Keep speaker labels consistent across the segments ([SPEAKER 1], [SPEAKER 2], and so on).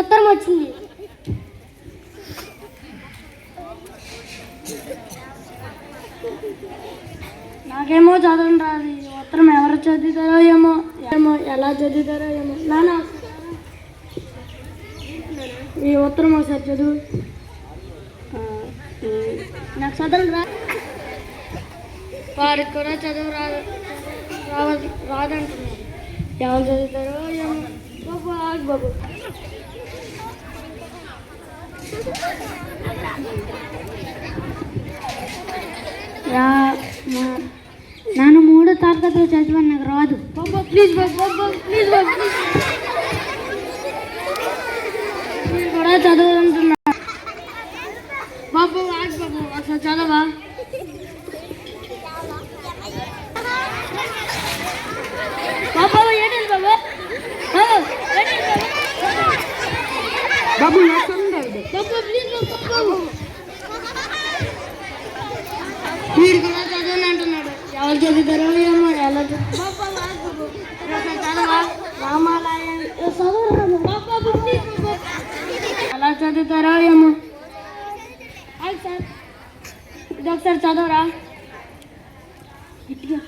[SPEAKER 1] ఉత్తరం వచ్చింది. నాకేమో చదవడం రాదు. ఈ ఉత్తరం ఎవరు చదువుతారో ఏమో ఏమో ఎలా చదువుతారో ఏమో. నాన్న ఈ ఉత్తరం ఒకసారి చదువు. నాకు చదవడం రా వారికి కూడా చదువు రాదు రావద్దు రాదంటున్నారు. ఎవరు చదువుతారో ఏమో. బాబు బాబు. నాన్న మూడో తరగతిలో చదివాను నాకు రాదు. బాబా ప్లీజ్ బాబు బాబా ప్లీజ్ బాబు నేను కూడా చదువుకుంటున్నా. బాబు బాబు అసలు చదవా? బాబా ఏంటి బాబా. బాబా బాబు
[SPEAKER 2] నాకు చదువు
[SPEAKER 1] బాబా ప్లీజ్ బాబు వీడు కూడా చదవని అంటున్నాడు ఎవరు చదువుతారో ఏమో ఎలా చదువు ఎలా చదువుతారో ఏమో సార్ ఇది ఒకసారి చదవరా గట్టిగా.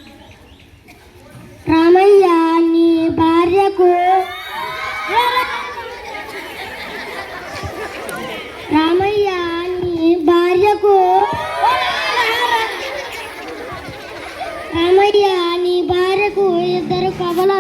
[SPEAKER 1] రామయ్య నీ భార్యకు రామయ్య నీ భార్యకు రామయ్య నీ భార్యకు ఇద్దరు కవల